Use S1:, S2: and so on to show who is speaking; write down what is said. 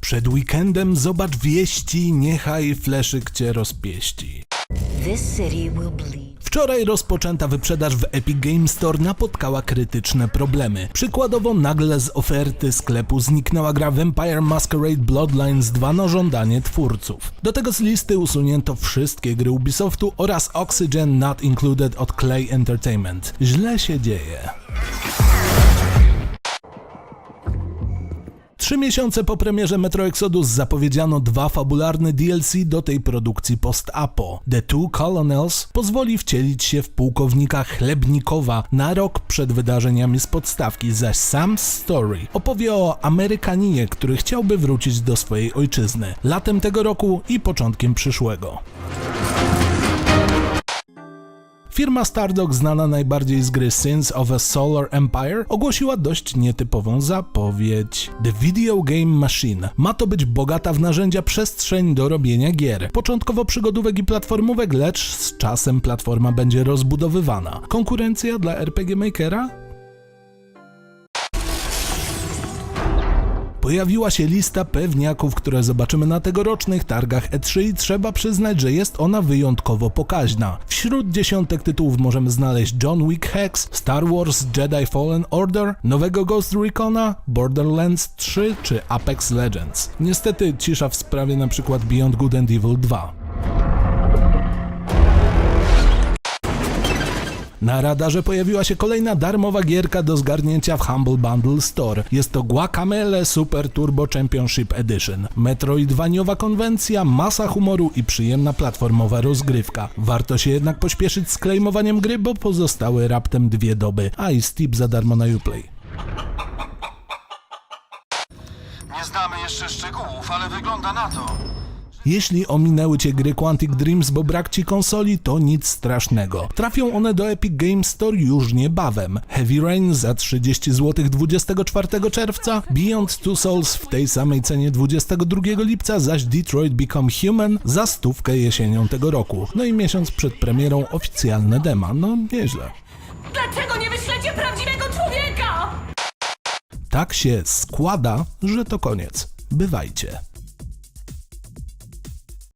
S1: Przed weekendem zobacz wieści, niechaj fleszyk cię rozpieści. Wczoraj rozpoczęta wyprzedaż w Epic Game Store napotkała krytyczne problemy. Przykładowo nagle z oferty sklepu zniknęła gra Vampire Masquerade Bloodlines 2 na żądanie twórców. Do tego z listy usunięto wszystkie gry Ubisoftu oraz Oxygen Not Included od Clay Entertainment. Źle się dzieje. Trzy miesiące po premierze Metro Exodus zapowiedziano dwa fabularne DLC do tej produkcji post-apo. The Two Colonels pozwoli wcielić się w pułkownika Chlebnikowa na rok przed wydarzeniami z podstawki, zaś Sam's Story opowie o Amerykaninie, który chciałby wrócić do swojej ojczyzny latem tego roku i początkiem przyszłego. Firma Stardock, znana najbardziej z gry Sins of a Solar Empire, ogłosiła dość nietypową zapowiedź. The Video Game Machine. Ma to być bogata w narzędzia przestrzeń do robienia gier. Początkowo przygodówek i platformówek, lecz z czasem platforma będzie rozbudowywana. Konkurencja dla RPG Makera? Pojawiła się lista pewniaków, które zobaczymy na tegorocznych targach E3 i trzeba przyznać, że jest ona wyjątkowo pokaźna. Wśród dziesiątek tytułów możemy znaleźć John Wick Hex, Star Wars Jedi Fallen Order, nowego Ghost Recona, Borderlands 3 czy Apex Legends. Niestety cisza w sprawie przykład Beyond Good and Evil 2. Na radarze pojawiła się kolejna darmowa gierka do zgarnięcia w Humble Bundle Store. Jest to Guacamele Super Turbo Championship Edition. Metroidwaniowa konwencja, masa humoru i przyjemna platformowa rozgrywka. Warto się jednak pośpieszyć z klejmowaniem gry, bo pozostały raptem dwie doby, a i Steep za darmo na Uplay.
S2: Nie znamy jeszcze szczegółów, ale wygląda na to.
S1: Jeśli ominęły Cię gry Quantic Dreams, bo brak Ci konsoli, to nic strasznego. Trafią one do Epic Games Store już niebawem. Heavy Rain za 30 zł 24 czerwca, Beyond Two Souls w tej samej cenie 22 lipca, zaś Detroit Become Human za stówkę jesienią tego roku. No i miesiąc przed premierą oficjalne dema. No nieźle.
S3: Dlaczego nie wyślecie prawdziwego człowieka?
S1: Tak się składa, że to koniec. Bywajcie.